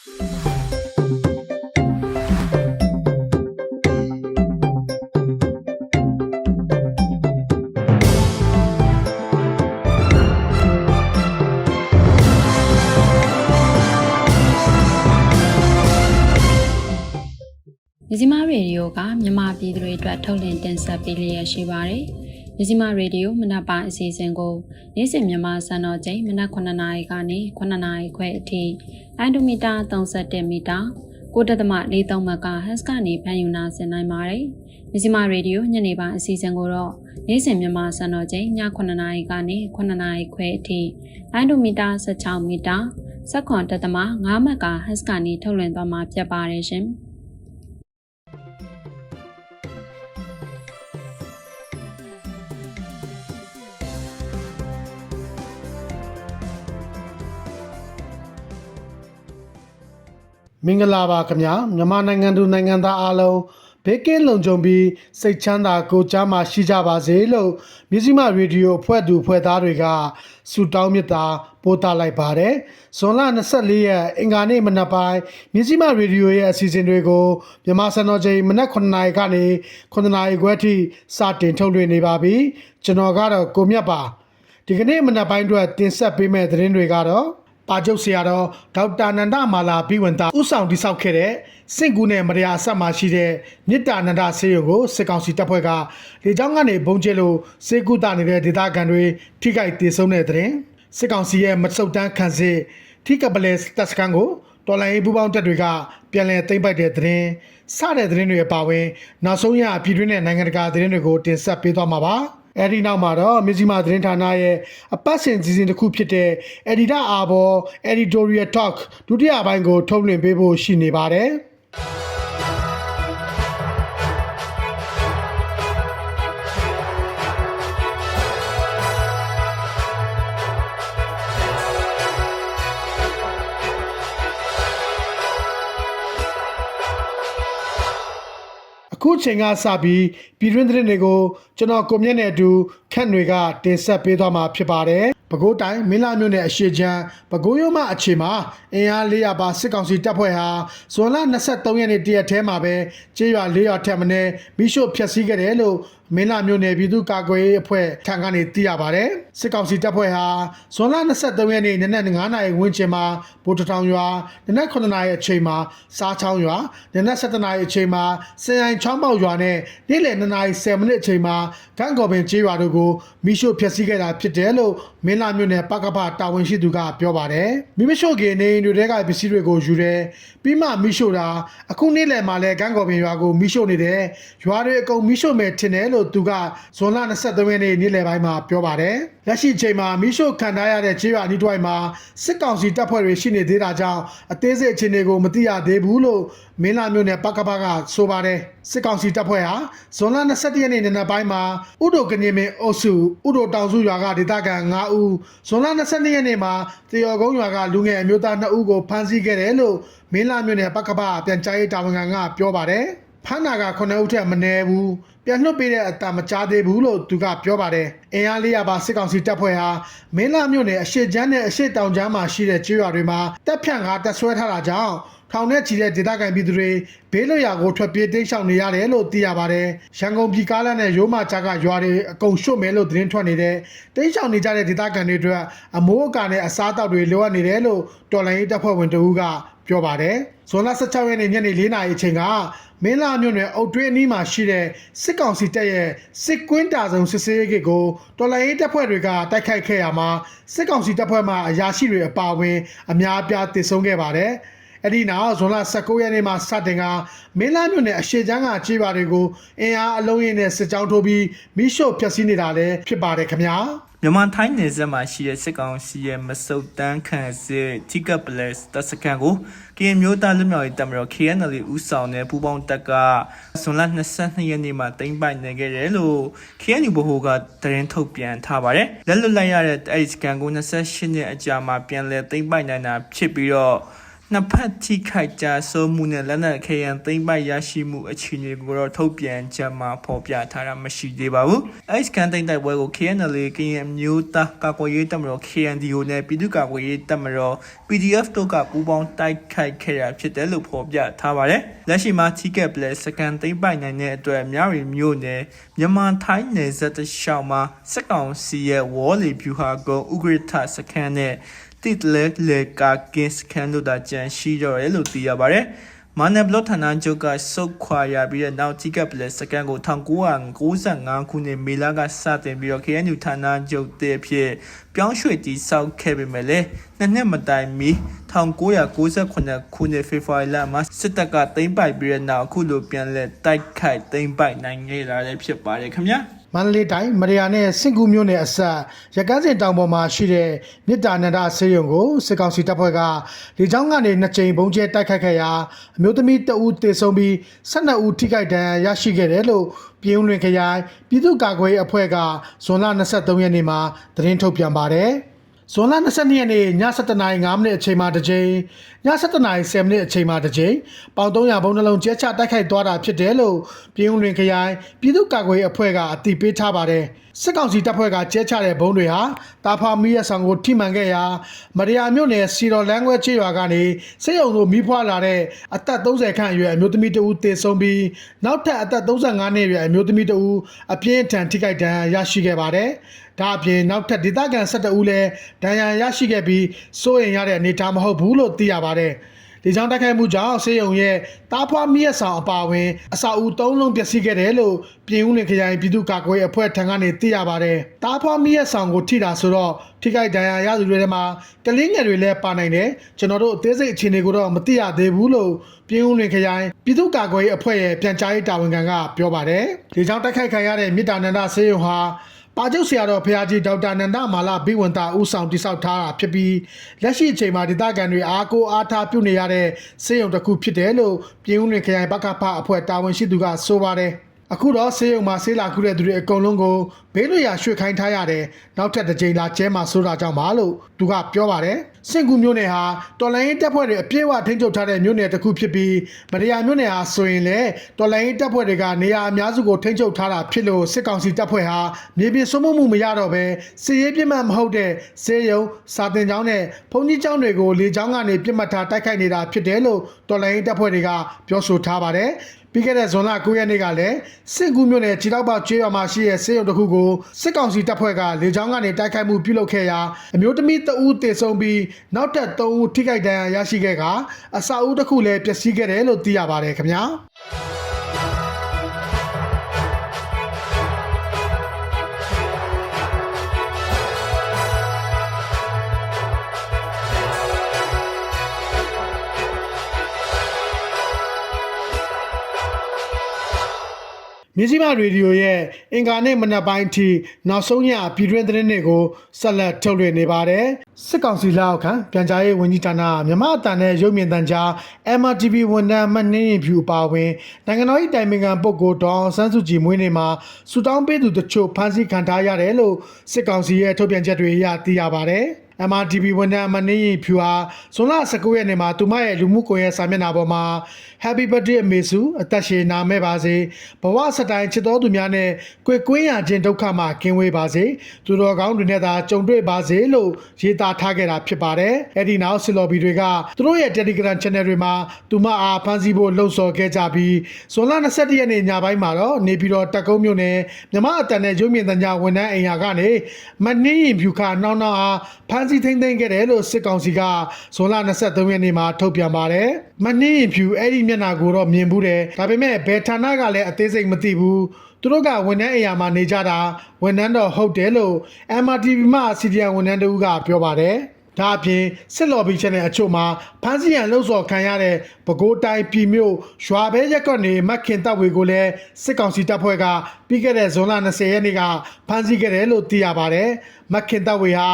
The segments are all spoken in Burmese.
မြစီမရေဒီယိုကမြန်မာပြည်သူတွေအတွက်ထုတ်လင်းတင်ဆက်ပေးလျက်ရှိပါတယ်။ မြစီမရေဒီယိုမနက်ပိုင်းအစီအစဉ်ကိုနေ့စဉ်မြန်မာစံတော်ချိန်မနက်9:00နာရီကနေ9:00နာရီခွဲအထိအန်ဒိုမီတာ31မီတာ9.43မကဟတ်စကနေဖန်ယူနာဆင်နိုင်ပါတယ်။မြစီမရေဒီယိုညနေပိုင်းအစီအစဉ်ကိုတော့နေ့စဉ်မြန်မာစံတော်ချိန်ည9:00နာရီကနေ9:00နာရီခွဲအထိအန်ဒိုမီတာ16မီတာ7.5မကဟတ်စကနေထုတ်လွှင့်သွားမှာဖြစ်ပါတယ်ရှင်။ မင်္ဂလာပါခင်ဗျာမြန်မာနိုင်ငံသူနိုင်ငံသားအားလုံးဘေးကင်းလုံခြုံပြီးစိတ်ချမ်းသာကိုယ်ကျန်းမာရှိကြပါစေလို့မြစည်းမရေဒီယိုအဖွဲ့သူအဖွဲ့သားတွေကဆုတောင်းမေတ္တာပို့သလိုက်ပါတယ်ဇွန်လ24ရက်အင်္ဂါနေ့မနက်ပိုင်းမြစည်းမရေဒီယိုရဲ့အစီအစဉ်တွေကိုမြန်မာစံတော်ချိန်မနက်9:00နာရီကနေ9:00နာရီခွဲထိစတင်ထုတ်လွှင့်နေပါပြီကျွန်တော်ကတော့ကိုမြတ်ပါဒီကနေ့မနက်ပိုင်းအတွက်တင်ဆက်ပေးမယ့်သတင်းတွေကတော့ ပါကျုပ်ဆရာတော်ဒေါက်တာနန္ဒမာလာဘိဝန္တာဥဆောင်တိဆောက်ခဲ့တဲ့စင့်ကူးနဲ့မရယာအဆက်မှာရှိတဲ့မြစ်တာနန္ဒဆေးရုံကိုစစ်ကောင်စီတပ်ဖွဲ့ကလေကြောင်းကနေဘုံကျဲလို့စေကူတာနေတဲ့ဒေသခံတွေထိခိုက်ဒေဆုံးတဲ့တဲ့ရင်စစ်ကောင်စီရဲ့မစုတ်တန်းခံစစ်ထိကပလဲတပ်စကန်ကိုတော်လိုင်းရေးပူးပေါင်းတပ်တွေကပြန်လည်သိမ်းပိုက်တဲ့တဲ့ရင်စတဲ့တဲ့ရင်တွေအပါအဝင် နောက်ဆုံးရပြည်တွင်းနဲ့နိုင်ငံတကာတဲ့ရင်တွေကိုတင်ဆက်ပေးသွားမှာပါ အဲဒီနောက်မှာတော့မြစည်းမသတင်းဌာနရဲ့အပတ်စဉ်စီစဉ်တစ်ခုဖြစ်တဲ့ Editor Arbor Editorial Talk ဒုတိယပိုင်းကိုထုတ်လွှင့်ပေးဖို့ရှိနေပါတယ် အခုချိန်ကစပြီးပြည်တွင်းသတင်းတွေကိုကျွန်တော်ကိုမြင့်နဲ့အတူခန့်တွေကတင်ဆက်ပေးသွားမှာဖြစ်ပါတယ်။ပဲခူးတိုင်းမင်းလာမြို့နယ်အရှိချမ်းပဲခူးရုံးမအခြေမှာအင်အား400ပါစစ်ကောင်စီတပ်ဖွဲ့ဟာဇွန်လ23ရက်နေ့တရက်ထဲမှာပဲကျေးရွာ4ရွာထက်မင်းမိရှို့ဖျက်ဆီးခဲ့တယ်လို့ မင်းလာမြို့နယ်ပြည်သူ့ကာကွယ်ရေးအဖွဲ့ထံကနေသိရပါတယ်။စစ်ကောင်စီတပ်ဖွဲ့ဟာဇွန်လ23ရက်နေ့နနက်9:00နာရီဝန်းကျင်မှာဗိုလ်တထောင်ရွာနနက်9:00နာရီအချိန်မှာစားချောင်းရွာနနက်7:00နာရီအချိန်မှာစင်အိုင်ချောင်းပေါက်ရွာနဲ့နေ့လယ်2:00နာရီ10မိနစ်အချိန်မှာဂန့်ကော်ပင်ကျေးရွာတို့ကိုမိရှို့ဖျက်ဆီးခဲ့တာဖြစ်တယ်လို့မင်းလာမြို့နယ်ပကပတာဝန်ရှိသူကပြောပါတယ်။မိမရှို့ခင်နေအိမ်တွေထဲကပစ္စည်းတွေကိုယူတယ်ပြီးမှမိရှို့တာအခုနေ့လယ်မှာလဲဂန့်ကော်ပင်ရွာကိုမိရှို့နေတယ်ရွာတွေအကုန်မိရှို့မယ်ထင်တယ်လို့သူကဇွန်လ23ရက်နေ့နေ့လယ်ပိုင်းမှာပြောပါတယ်။လက်ရှိအချိန်မှာမိရှို့ခံထားရတဲ့ကျေးရွာအနီးတစ်ဝိုက်မှာစစ်ကောင်စီတပ်ဖွဲ့တွေရှိနေသေးတာကြောင့်အသေးစိတ်အခြေအနေကိုမသိရသေးဘူးလို့မင်းလာမြို့နယ်ပကပကဆိုပါတယ်စစ်ကောင်စီတပ်ဖွဲ့ဟာဇွန်လ22ရက်နေ့နံနက်ပိုင်းမှာဥဒိုကညင်မင်အုပ်စုဥဒိုတောင်စုရွာကဒေသခံ9ဦးဇွန်လ22ရက်နေ့မှာတရော်ကုန်းရွာကလူငယ်အမျိုးသား2ဦးကိုဖမ်းဆီးခဲ့တယ်လို့မင်းလာမြို့နယ်ပကပပြန်ကြားရေးတာဝန်ခံကပြောပါတယ်ဖမ်းနာက9ဦးထက်မနည်းဘူး ပြန်လွှတ်ပေးတဲ့အတမကြားသေးဘူးလို့သူကပြောပါတယ်အင်အား400ပါစစ်ကောင်စီတပ်ဖွဲ့ဟာမင်းလာမြို့နယ်အရှိချမ်းနဲ့အရှိတောင်ချမ်းမှာရှိတဲ့ကျေးရွာတွေမှာတပ်ဖြန့်ကားတပ်ဆွဲထားတာကြောင့်ထောင်နဲ့ချီတဲ့ဒေသခံပြည်သူတွေဘေးလွတ်ရာကိုထွက်ပြေးတိမ်းရှောင်နေရတယ်လို့သိရပါတယ်။ရန်ကုန်ပြည်ကားလမ်းနဲ့ရိုးမကြားကရွာတွေအကုန်ရှုတ်မယ်လို့သတင်းထွက်နေတဲ့တိမ်းရှောင်နေကြတဲ့ဒေသခံတွေအတွက်အမိုးအကာနဲ့အစားအသောက်တွေလိုအပ်နေတယ်လို့တော်လိုင်းရေးတပ်ဖွဲ့ဝင်တဦးက ပြောပါတယ်။ဇွန်လ16ရက်နေ့ညနေ4:00နာရီအချိန်ကမင်းလာမြို့နယ်အုတ်တွင်းအနီးမှာရှိတဲ့စစ်ကောင်စီတပ်ရဲ့စစ်ကွင်းတာစုံစစ်ဆေးရေးဂိတ်ကိုတော်လိုင်းရေးတပ်ဖွဲ့တွေကတိုက်ခိုက်ခဲ့ရမှာစစ်ကောင်စီတပ်ဖွဲ့မှအရာရှိတွေအပါအဝင် အများအပြားတိုက်ဆုံခဲ့ပါတယ်။အဲ့ဒီနောက်ဇွန်လ19ရက်နေ့မှာစတင်ကမင်းလာမြို့နယ်အရှိချမ်းကကြေးပါတွေကိုအင်အားအလုံးရင်းနဲ့စစ်ကြောင်းထိုးပြီးမိရှို့ဖျက်ဆီးနေတာလည်းဖြစ်ပါတယ်ခင်ဗျာ မြန်မာထိုင်းနယ်စပ်မှာရှိတဲ့စစ်ကောင်စီရဲ့မစုတ်တန်းခန့်စစ်ထိကပလက်တပ်စကန်ကိုကရင်မျိုးသားလူမျိုးရေးတပ်မတော် KNL ဦးဆောင်တဲ့ပူးပေါင်းတပ်ကဇွန်လ22ရက်နေ့မှာတင်ပိုက်နေခဲ့တယ်လို့ KNU ဘဟုကသတင်းထုတ်ပြန်ထားပါတယ်။လက်လွတ်လိုက်ရတဲ့အဲဒီစကန်ကို28နှစ်အကြာမှာပြန်လည်တင်ပိုက်နိုင်တာဖြစ်ပြီးတော့ နှစ်ဖက်ထိခိုက်ကြဆုံးမှုနဲ့လက်နက်ခဲယံသိမ်းပိုက်ရရှိမှုအခြေအနေကိုတော့ထုတ်ပြန်ချက်မှာဖော်ပြထားတာမရှိသေးပါဘူး။အဲဒီစကန်သိမ်းတိုက်ပွဲကို KNL ကရင်မျိုးသားကာကွယ်ရေးတပ်မတော် KNDO နဲ့ပြည်သူ့ကာကွယ်ရေးတပ်မတော် PDF တို့ကပူးပေါင်းတိုက်ခိုက်ခဲ့တာဖြစ်တယ်လို့ဖော်ပြထားပါတယ်။လက်ရှိမှာထိကက်ပလက်စကန်သိမ်းပိုက်နိုင်တဲ့အတွက်မြရီမျိုးနယ်မြန်မာထိုင်းနယ်စပ်တစ်လျှောက်မှာစက်ကောင်စီရဲ့ဝေါ်လီဗျူဟာကုန်းဥဂရထစကန်နဲ့ တစ်လေလေကာကင်းစကန်တို့တာကြံရှိတော့တယ်လို့သိရပါတယ်။မန်နဘလော့ဌာနချုပ်ကစုတ်ခွာရပြီးတဲ့နောက်တိကပ်ပလက်စကန်ကို1995ခုနှစ်မေလကစတင်ပြီးတော့ KNU ဌာနချုပ်တဲ့ဖြစ်ပြောင်းရွှေ့တည်ဆောက်ခဲ့ပေမဲ့လည်းနှစ်နှစ်မတိုင်မီ1998ခုနှစ်ဖေဖော်ဝါရီလမှာစစ်တပ်ကသိမ်းပိုက်ပြီးတဲ့နောက်အခုလိုပြန်လည်တိုက်ခိုက်သိမ်းပိုက်နိုင်ခဲ့တာလည်းဖြစ်ပါတယ်ခင်ဗျာ။ မန္တလေးတိုင်းမရယာနဲ့စင်ကူမြို့နယ်အစပ်ရကန်းစင်တောင်ပေါ်မှာရှိတဲ့မြစ်တာနန္ဒဆေးရုံကိုစစ်ကောင်စီတပ်ဖွဲ့ကလေကြောင်းကနေနှစ်ကြိမ်ဘုံကျဲတိုက်ခိုက်ခဲ့ရာအမျိုးသမီးတဦးသေဆုံးပြီး12ဦးထိခိုက်ဒဏ်ရာရရှိခဲ့တယ်လို့ပြည်ဦးလွင်ခရိုင်ပြည်သူ့ကာကွယ်ရေးအဖွဲ့ကဇွန်လ23ရက်နေ့မှာသတင်းထုတ်ပြန်ပါတယ်။ဇွန်လ22ရက်နေ့ည7:05မိနစ်အချိန်မှာတစ်ကြိမ်ည7:10မိနစ်အချိန်မှာတစ်ကြိမ်ပေါင်300ဘုံနှလုံးကျဲချတိုက်ခိုက်သွားတာဖြစ်တယ်လို့ပြည်ဦးလွင်ခရိုင်ပြည်သူ့ကာကွယ်ရေးအဖွဲ့ကအတည်ပြုထားပါတယ်စစ်ကောင်စီတပ်ဖွဲ့ကကျဲချတဲ့ဘုံတွေဟာတာဖာမီးရဆောင်ကိုထိမှန်ခဲ့ရာမရယာမြို့နယ်စီတော်လန်းခွဲချေရွာကနေစစ်ရုံတို့မိဖွာလာတဲ့အသက်30ခန့်အရွယ်အမျိုးသမီးတဦးသေဆုံးပြီးနောက်ထပ်အသက်35နှစ်အရွယ်အမျိုးသမီးတဦးအပြင်းထန်ထိခိုက်ဒဏ်ရာရရှိခဲ့ပါတယ်ဒါအပြင်နောက်ထပ်ဒေသခံ17ဦးလည်းဒဏ်ရာရရှိခဲ့ပြီးစိုးရိမ်ရတဲ့အနေအထားမဟုတ်ဘူးလို့သိရပါတယ်။ဒီကြောင့်တိုက်ခိုက်မှုကြောင့်ဆေးရုံရဲ့တားဖွားမြက်ဆောင်အပါအဝင်အစာအုပ်၃လုံးပျက်စီးခဲ့တယ်လို့ပြည်ဦးလင်ခရိုင်ပြည်သူ့ကာကွယ်ရေးအဖွဲ့ထံကနေသိရပါတယ်။တားဖွားမြက်ဆောင်ကိုထိတာဆိုတော့ထိခိုက်ဒဏ်ရာရသူတွေထဲမှာကလေးငယ်တွေလည်းပါနိုင်တယ်။ကျွန်တော်တို့အသေးစိတ်အခြေအနေကိုတော့မသိရသေးဘူးလို့ပြည်ဦးလင်ခရိုင်ပြည်သူ့ကာကွယ်ရေးအဖွဲ့ရဲ့ပြန်ကြားရေးတာဝန်ခံကပြောပါတယ်။ဒီကြောင့်တိုက်ခိုက်ခံရတဲ့မြစ်တာနန္ဒဆေးရုံဟာ ပါကျုပ်ဆရာတော်ဖရာကြီးဒေါက်တာနန္ဒမာလာဘိဝန္တာဦးဆောင်တည်ဆောက်ထားတာဖြစ်ပြီးလက်ရှိအချိန်မှာဒေသခံတွေအားကိုးအားထားပြုနေရတဲ့စေယုံတစ်ခုဖြစ်တယ်လို့ပြည်ဦးလွင်ခရိုင်ဘကဖအဖွဲ့တာဝန်ရှိသူကဆိုပါတယ် အခုတော့ဆေးရုံမှာဆေးလာခုတဲ့သူတွေအကုန်လုံးကိုဘေးလွတ်ရာရွှေ့ခိုင်းထားရတယ်နောက်ထပ်တစ်ကြိမ်လာကျဲမှာဆိုတာကြောင့်ပါလို့သူကပြောပါတယ်စင်ကူမြို့နယ်ဟာတော်လိုင်းရေးတပ်ဖွဲ့တွေအပြည့်အဝထိန်းချုပ်ထားတဲ့မြို့နယ်တစ်ခုဖြစ်ပြီးမရယာမြို့နယ်ဟာဆိုရင်လည်းတော်လိုင်းရေးတပ်ဖွဲ့တွေကနေရာအများစုကိုထိန်းချုပ်ထားတာဖြစ်လို့စစ်ကောင်စီတပ်ဖွဲ့ဟာမြေပြင်စိုးမိုးမှုမရတော့ဘဲစစ်ရေးပြစ်မှတ်မဟုတ်တဲ့စေယုံစာတင်ကျောင်းနဲ့ဘုံကြီးကျောင်းတွေကိုလေကျောင်းကနေပြစ်မှတ်ထားတိုက်ခိုက်နေတာဖြစ်တယ်လို့တော်လိုင်းရေးတပ်ဖွဲ့တွေကပြောဆိုထားပါတယ် ပြီးခဲ့တဲ့ဇွန်လ9ရက်နေ့ကလည်းစစ်ကူးမြို့နယ်ခြေတောက်ပေါကျွေးရွာမှာရှိတဲ့စေယုံတစ်ခုကိုစစ်ကောင်စီတပ်ဖွဲ့ကလေကြောင်းကနေတိုက်ခိုက်မှုပြုလုပ်ခဲ့ရာအမျိုးသမီးတဦးသေဆုံးပြီးနောက်ထပ်3ဦးထိခိုက်ဒဏ်ရာရရှိခဲ့ကအစာအုပ်တစ်ခုလည်းပျက်စီးခဲ့တယ်လို့သိရပါတယ်ခင်ဗျာ မြစည်းမရေဒီယိုရဲ့အင်ကာနဲ့မနက်ပိုင်းအထိနောက်ဆုံးညပြည်တွင်းသတင်းတွေကိုဆက်လက်ထုတ်လွှင့်နေပါတယ်စစ်ကောင်စီလက်အောက်ခံပြန်ကြားရေးဝန်ကြီးဌာနမြမအတန်နဲ့ရုပ်မြင်သံကြား MRTV ဝန်ထမ်းမနှင်းရင်ဖြူအပါအဝင်နိုင်ငံတော်၏တိုင်ပင်ခံပုဂ္ဂိုလ်ဒေါအောင်ဆန်းစုကြည်မွေးနေ့မှာစူတောင်းပေးသူတချို့ဖမ်းဆီးခံထားရတယ်လို့စစ်ကောင်စီရဲ့ထုတ်ပြန်ချက်တွေအရသိရပါတယ် MRTV ဝန်ထမ်းမနေရင်ဖြူဟာဇွန်လ19ရက်နေ့မှာသူမရဲ့လူမှုကွန်ရက်စာမျက်နှာပေါ်မှာ Happy Birthday အမေစုအသက်ရှင်နာမဲ့ပါစေဘဝစတိုင်ချစ်တော်သူများနဲ့ကြွယ်ကွင်းရခြင်းဒုက္ခမှကင်းဝေးပါစေသူတော်ကောင်းတွေနဲ့သာကြုံတွေ့ပါစေလို့ရေးသားထားခဲ့တာဖြစ်ပါတယ်အဲ့ဒီနောက်ဆီလော်ဘီတွေကသူတို့ရဲ့ Telegram Channel တွေမှာသူမအားဖန်ဆီးဖို့လှုံ့ဆော်ခဲ့ကြပြီးဇွန်လ21ရက်နေ့ညပိုင်းမှာတော့နေပြည်တော်တက်ကုန်းမြို့နယ်မြမအတန်နဲ့ရုံမြင့်တန်ကြားဝန်ထမ်းအိမ်ယာကနေမနှင်းရင်ဖြူခါနှောင်းနှောင်းအားဖမ်းဆီးထိန်းသိမ်းခဲ့တယ်လို့စစ်ကောင်စီကဇွန်လ23ရက်နေ့မှာထုတ်ပြန်ပါတယ်မနှင်းရင်ဖြူအဲ့ဒီမျက်နှာကိုတော့မြင်ဘူးတယ်ဒါပေမဲ့ဘယ်ဌာနကလည်းအသေးစိတ်မသိဘူးသူတို့ကဝန်ထမ်းအိမ်ယာမှာနေကြတာဝန်ထမ်းတော့ဟုတ်တယ်လို့ MRTV မှစီဒီအန်ဝန်ထမ်းတို့ကပြောပါတယ်ဒါအပြင်စစ်လော်ဘီချက်နဲ့အချို့မှာဖမ်းဆီးရန်လှုံ့ဆော်ခံရတဲ့ပဲခူးတိုင်းပြည်မြို့ရွာဘဲရက်ကနေမက်ခင်တပ်ဝေကိုလည်းစစ်ကောင်စီတပ်ဖွဲ့ကပြီးခဲ့တဲ့ဇွန်လ20ရက်နေ့ကဖမ်းဆီးခဲ့တယ်လို့သိရပါတယ်မက်ခင်တပ်ဝေဟာ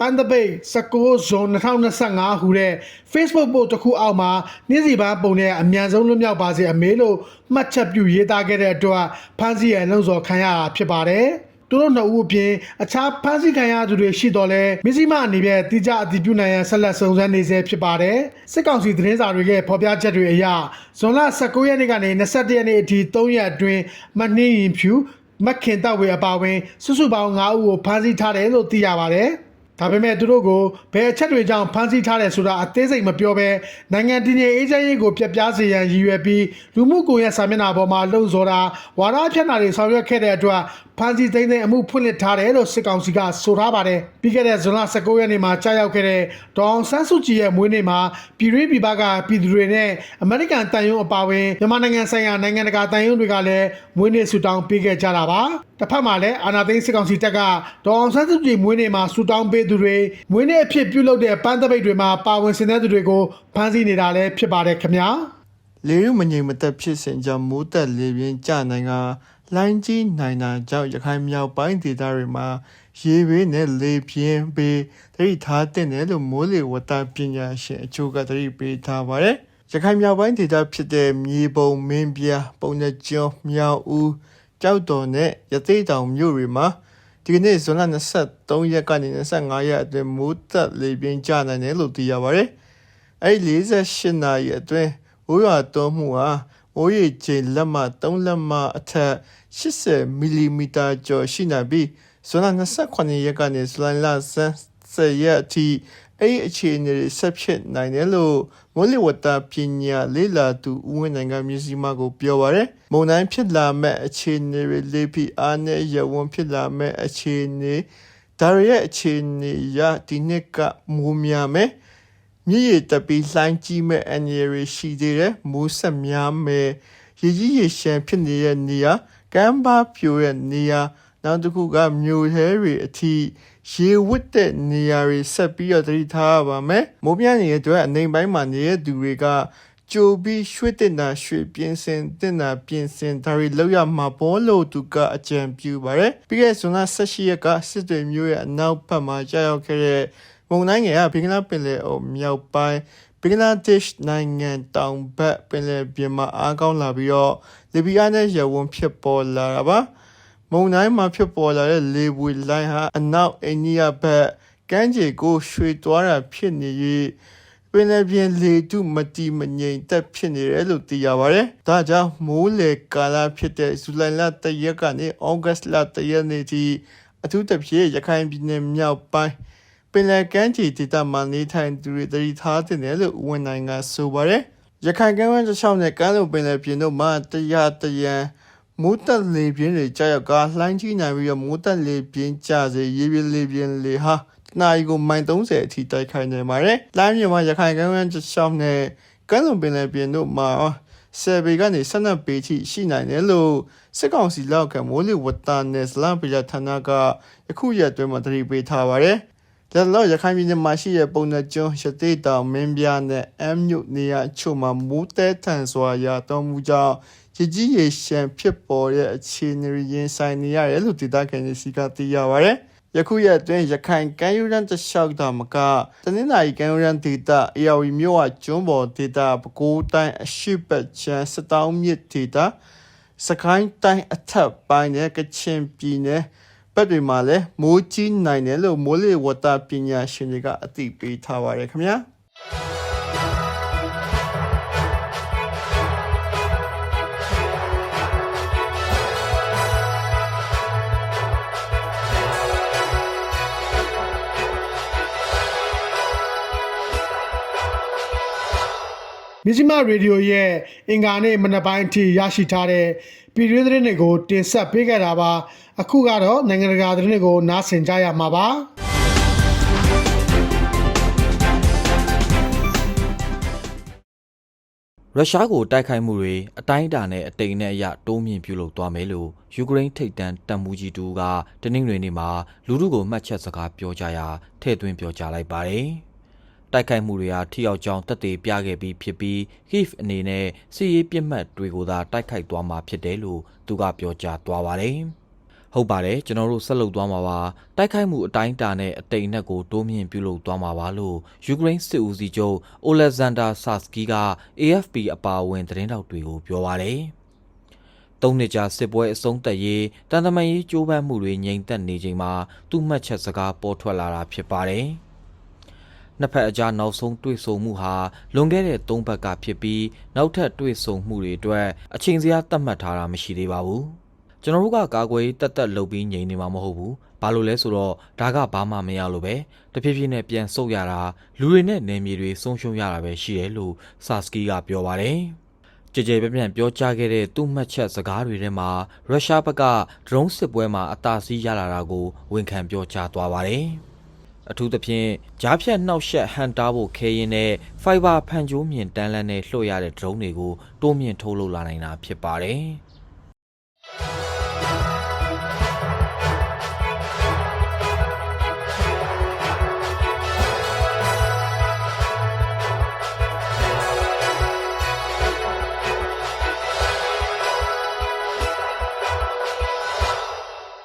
ပန်းတပိတ်19ဇွန်2025ဟူတဲ့ Facebook post တစ်ခုအောက်မှာနေ့စီပန်းပုံနဲ့အမြန်ဆုံးလွတ်မြောက်ပါစေအမေလို့မှတ်ချက်ပြုရေးသားခဲ့တဲ့အတွက်ဖမ်းဆီးရန်လှုံ့ဆော်ခံရတာဖြစ်ပါတယ်သူတို့နှစ်ဦးအပြင်အခြားဖမ်းဆီးခံရသူတွေရှိတော်လဲမစ္စည်းမအနေနဲ့တိကျအတည်ပြုနိုင်ရန်ဆက်လက်စုံစမ်းနေဆဲဖြစ်ပါတယ်စစ်ကောင်စီသတင်းစာတွေရဲ့ဖော်ပြချက်တွေအရဇွန်လ19ရက်နေ့ကနေ21ရက်နေ့အထိ3ရက်အတွင်းမနှင်းရင်ဖြူမက်ခင်တပ်ဝေအပါအဝင်စုစုပေါင်း9ဦးကိုဖမ်းဆီးထားတယ်လို့သိရပါတယ် ဒါပေမဲ့သူတို့ကိုဘယ်အချက်တွေကြောင့်ဖမ်းဆီးထားတယ်ဆိုတာအသေးစိတ်မပြောဘဲနိုင်ငံတည်ငြိမ်အေးချမ်းရေးကိုပြက်ပြားစေရန်ရည်ရွယ်ပြီးလူမှုကွန်ရက်စာမျက်နှာပေါ်မှာလှုံ့ဆော်တာဝါဒဖြန့်တာတွေဆောင်ရွက်ခဲ့တဲ့အတွက်ဖမ်းဆီးသိမ်းသိမ်းအမှုဖွင့်လှစ်ထားတယ်လို့စစ်ကောင်စီကဆိုထားပါတယ်ပြီးခဲ့တဲ့ဇွန်လ19ရက်နေ့မှာကြာရောက်ခဲ့တဲ့ဒေါအောင်ဆန်းစုကြည်ရဲ့မွေးနေ့မှာပြည်တွင်းပြည်ပကပြည်သူတွေနဲ့အမေရိကန်တန်ယုံအပါအဝင်မြန်မာနိုင်ငံဆိုင်ရာနိုင်ငံတကာတန်ယုံတွေကလည်းမွေးနေ့ဆုတောင်းပေးခဲ့ကြတာပါတစ်ဖက်မှာလည်းအာနာသိန်းစစ်ကောင်စီတပ်ကဒေါအောင်ဆန်းစုကြည်မွေးနေ့မှာဆုတောင်းပေးသူတွေမွေးနေ့အဖြစ်ပြုလုပ်တဲ့ပန်းသပိတ်တွေမှာပါဝင်ဆင်နွှဲသူတွေကိုဖမ်းဆီးနေတာလည်းဖြစ်ပါတယ်ခင်ဗျာလေရုမငြိမ်မသက်ဖြစ်စဉ်ကြောင့်မိုးတက်လေပြင်းကျနိုင်ကလိုင်းကြီးနိုင်တာကြောင့်ရခိုင်မြောက်ပိုင်းဒေသတွေမှာရေဘေးနဲ့လေပြင်းပေသတိထားတဲ့တယ်လို့မိုးလေဝသပညာရှင်အချို့ကသတိပေးထားပါတယ်။ရခိုင်မြောက်ပိုင်းဒေသဖြစ်တဲ့မြေပုံမင်းပြားပုံနှကျွန်းမြောက်ဦးကြောက်တော်နဲ့ရသေးတောင်မြို့တွေမှာ ဒီကနေ့ဇွန်လ23ရက်ကနေ25ရက်အတွင်းမိုးတက်လေပြင်းကျနိုင်တယ်လို့သိရပါတယ်။အဲဒီ48နာရီအတွင်းဝိုးရွာသွန်းမှုဟာမိုးရေချိန်လက်မ3လက်မအထက်80မီလီမီတာကျော်ရှိနိုင်ပြီးဇွန်လ28ရက်ကနေဇူလိုင်လ10ရက်အထိ အဲ့ဒီအခြေအနေတွေဆက်ဖြစ်နိုင်တယ်လို့မိုးလေဝသပညာလေ့လာသူဦးဝင်းနိုင်ကမြစည်းမကိုပြောပါရယ်မုန်တိုင်းဖြစ်လာမဲ့အခြေအနေတွေလေးပြီးအားနဲ့ရဝန်းဖြစ်လာမဲ့အခြေအနေဒါရရဲ့အခြေအနေရဒီနှစ်ကမိုးများမယ်မြည်ရည်တက်ပြီးလှိုင်းကြီးမဲ့အန်ရယ်ရှိသေးတယ်မိုးဆက်များမဲ့ရည်ကြီးရည်ရှမ်းဖြစ်နေတဲ့နေရာကမ်းပါပြိုရဲ့နေရာနောက်တစ်ခုကမြို့ထဲတွေအထိ ရေဝတ်တဲ့နေရာတွေဆက်ပြီးတော့သတိထားရပါမယ်မိုးပြန့်နေတဲ့အတွက်အနေပိုင်းမှာနေတဲ့သူတွေကကြိုပြီးရွှေ့တင်တာရွှေ့ပြင်းစင်တင်တာပြင်စင်ဒါတွေလောက်ရမှာပေါ်လို့သူကအကြံပြုပါတယ်ပြီးခဲ့တဲ့ဇွန်လ18ရက်ကစစ်တွေမျိုးရဲ့အနောက်ဘက်မှာကြာရောက်ခဲ့တဲ့မုန်တိုင်းငယ်ကဘင်္ဂလားပင်လယ်အော်မြောက်ပိုင်းဘင်္ဂလားဒေ့ရှ်နိုင်ငံတောင်ဘက်ပင်လယ်ပြင်မှာအားကောင်းလာပြီးတော့လီဘီယာနဲ့ရဝန်းဖြစ်ပေါ်လာတာပါ မုန်တိုင်းမှာဖြစ်ပေါ်လာတဲ့လေပွေလိုင်းဟာအနောက်အိန္ဒိယဘက်ကမ်းခြေကိုရွှေ့သွားတာဖြစ်နေ၍ပင်လယ်ပြင်လေတုမတီမငြိမ်သက်ဖြစ်နေတယ်လို့သိရပါတယ်။ဒါကြောင့်မိုးလေကာလဖြစ်တဲ့ဇူလိုင်လ၁ရက်ကနေဩဂတ်လ၁ရက်နေ့ထိအထူးသဖြင့်ရခိုင်ပြည်နယ်မြောက်ပိုင်းပင်လယ်ကမ်းခြေဒေသမှာနေထိုင်သူတွေတတိထားတင်တယ်လို့ဦးဝန်နိုင်ကဆိုပါတယ်။ရခိုင်ကမ်းခြေတစ်လျှောက်နဲ့ကမ်းလွန်ပင်လယ်ပြင်တို့မှာတရားတရန် မိုးတက်လေပြင်းတွေကြာရောက်ကလှိုင်းကြီးနိုင်ပြီးတော့မိုးတက်လေပြင်းကြစေရေပြင်းလေပြင်းလေဟာတနာရီကိုမိုင်30အထိတိုက်ခိုက်နေပါတယ်။လိုင်းမြေမှာရခိုင်ကမ်းခြေတစ်လျှောက်နဲ့ကမ်းလွန်ပင်လယ်ပြင်တို့မှာဆယ်ပေကနေ၁၂ပေထိရှိနိုင်တယ်လို့စစ်ကောင်စီလောက်ကမိုးလေဝသနဲ့ဇလံပရဌာနကယခုရက်အတွင်းမှာသတိပေးထားပါတယ်။လက်လောရခိုင်ပြည်နယ်မှာရှိတဲ့ပုံနှကျွန်းရသေးတောင်မင်းပြားနဲ့အမ်မြို့နေရာအချို့မှာမိုးတဲထန်စွာရာတော်မူကြောင့် ရကြီးရေရှမ်းဖြစ်ပေါ်တဲ့အခြေအနေတွေရင်ဆိုင်နေရတယ်လို့ဒေသခံတွေစီကသိရပါတယ်။ယခုရက်အတွင်းရခိုင်ကမ်းရိုးတန်းတစ်လျှောက်တာမကတနင်္လာရီကမ်းရိုးတန်းဒေသအေယာဝီမြို့ဝကျွန်းပေါ်ဒေသပဲခူးတိုင်းအရှိတ်ပတ်ချမ်းစတောင်းမြစ်ဒေသစကိုင်းတိုင်းအထက်ပိုင်းနဲ့ကချင်ပြည်နယ်ဘက်တွေမှာလည်းမိုးကြီးနိုင်တယ်လို့မိုးလေဝသပညာရှင်တွေကအသိပေးထားပါတယ်ခင်ဗျာ။ မြစီမရေဒီယိုရဲ့အင်္ဂါနေ့မနက်ပိုင်းအထိရရှိထားတဲ့ပြည်တွင်းသတင်းတွေကိုတင်ဆက်ပေးခဲ့တာပါအခုကတော့နိုင်ငံတကာသတင်းတွေကိုနားဆင်ကြရမှာပါရုရှားကိုတိုက်ခိုက်မှုတွေအတိုင်းအတာနဲ့အတိမ်နဲ့အရတိုးမြင့်ပြုလုပ်သွားမယ်လို့ယူကရိန်းထိပ်တန်းတပ်မှုကြီးတူကတနင်္ဂနွေနေ့မှာလူထုကိုမှတ်ချက်စကားပြောကြရာထည့်သွင်းပြောကြားလိုက်ပါတယ်။ တိုက်ခိုက်မှုတွေဟာထိရောက်ကြောင်းတက်သေးပြခဲ့ပြီးဖြစ်ပြီး Kiev အနေနဲ့စစ်ရေးပြစ်မှတ်တွေကိုသာတိုက်ခိုက်သွားမှာဖြစ်တယ်လို့သူကပြောကြားသွားပါတယ်။ဟုတ်ပါတယ်ကျွန်တော်တို့ဆက်လုပ်သွားမှာပါတိုက်ခိုက်မှုအတိုင်းအတာနဲ့အတိမ်နဲ့ကိုတိုးမြင့်ပြုလုပ်သွားမှာပါလို့ယူကရိန်းစစ်ဦးစီးချုပ်အိုလက်ဇန်ဒါဆာစကီက AFP အပါအဝင်သတင်းတောက်တွေကိုပြောပါတယ်သုံးနှစ်ကြာစစ်ပွဲအဆုံးသတ်ရေးတန်တမန်ရေးကြိုးပမ်းမှုတွေငြိမ်သက်နေချိန်မှာသူ့မှတ်ချက်စကားပေါ်ထွက်လာတာဖြစ်ပါတယ်။ နှစ်ဖက်အကြားနောက်ဆုံးတွေ့ဆုံမှုဟာလွန်ခဲ့တဲ့၃ဘက်ကဖြစ်ပြီးနောက်ထပ်တွေ့ဆုံမှုတွေအတွက်အချိန်စရာသတ်မှတ်ထားတာမရှိသေးပါဘူး။ကျွန်တော်တို့ကကာကွယ်ရေးတက်တက်လုပ်ပြီးငြိမ်နေမှာမဟုတ်ဘူး။ဘာလို့လဲဆိုတော့ဒါကဘာမှမရလို့ပဲတဖြည်းဖြည်းနဲ့ပြန်ဆုတ်ရတာလူတွေနဲ့နေမြေတွေဆုံးရှုံးရတာပဲရှိတယ်လို့ဆာစကီကပြောပါတယ်။ကြည်ကြဲပြန့်ပြန့်ပြောကြားခဲ့တဲ့သူ့မှတ်ချက်စကားတွေထဲမှာရုရှားဘက်ကဒရုန်းစစ်ပွဲမှာအသာစီးရလာတာကိုဝန်ခံပြောကြားသွားပါတယ်။ အထူးသဖြင့်ကြားဖြတ်နှောက်ယှက်ဟန်တာဖို့ခဲရင်နဲ့ Fiber ဖန်ကျိုးမြင်တန်းလန်းနဲ့လှုပ်ရတဲ့ drone တွေကိုတိုးမြင့်ထုတ်လုပ်လာနိုင်တာဖြစ်ပါတယ်။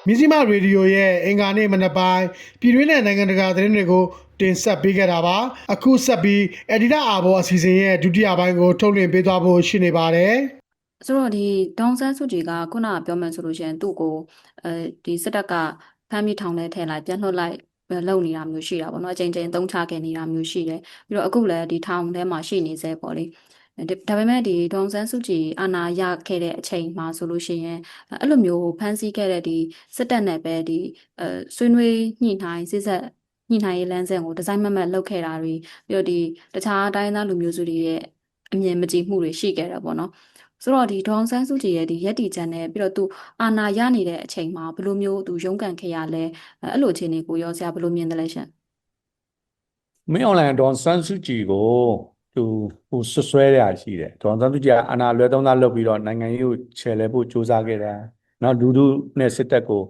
မြစည်းမရေဒီယိုရဲ့အင်ကာနေ့မနက်ပိုင်းပြည်တွင်းနဲ့နိုင်ငံတကာသတင်းတွေကိုတင်ဆက်ပေးခဲ့တာပါအခုဆက်ပြီးအဒီတာအာဘောအစီအစဉ်ရဲ့ဒုတိယပိုင်းကိုထုတ်လွှင့်ပေးသွားဖို့ရှိနေပါတယ်ဆိုတော့ဒီဒေါန်ဆန်းစုကြည်ကခုနကပြောမှဆိုလို့ရှိရင်သူ့ကိုအဲဒီစစ်တပ်ကဖမ်းမိထောင်ထဲထည့်လိုက်ပြန်လွှတ်လိုက်ပဲလုပ်နေတာမျိုးရှိတာပေါ့နော်အချိန်ချင်းသုံးချခဲ့နေတာမျိုးရှိတယ်ပြီးတော့အခုလည်းဒီထောင်ထဲမှာရှိနေသေးပေါ့လေ ဒီဒါပေမဲ့ဒီဒေါန်ဆန်းစုကြည်အာဏာရခဲ့တဲ့အချိန်မှာဆိုလို့ရှိရင်အဲ့လိုမျိုးဖမ်းဆီးခဲ့တဲ့ဒီစစ်တပ်နဲ့ပဲဒီအဲဆွေးနွေးညှိနှိုင်းစစ်ဆက်ညှိနှိုင်းရေးလမ်းစဉ်ကိုဒီဇိုင်းမမတ်လုပ်ခဲ့တာတွေပြီးတော့ဒီတခြားတိုင်းသားလူမျိုးစုတွေရဲ့အမြင်မကြည်မှုတွေရှိခဲ့တာပေါ့နော်ဆိုတော့ဒီဒေါအောင်ဆန်းစုကြည်ရဲ့ဒီရက်တီချန်နဲ့ပြီးတော့သူအာဏာရနေတဲ့အချိန်မှာဘယ်လိုမျိုးသူရုန်းကန်ခဲ့ရလဲအဲအဲ့လိုအခြေအနေကိုရောဆရာဘယ်လိုမြင်တယ်လဲရှင်မင်းအွန်လိုင်းဒေါန်ဆန်းစုကြည်ကို သူဟိုဆွဆွဲရရှိတယ်ဒေါန်ဆန်းစုကြည်ကအာဏာလွဲသုံးသားလုပ်ပြီးတော့နိုင်ငံရေးကိုခြယ်လှယ်ဖို့စ조사ခဲ့တာနောက်လူလူနဲ့စစ်တပ်ကို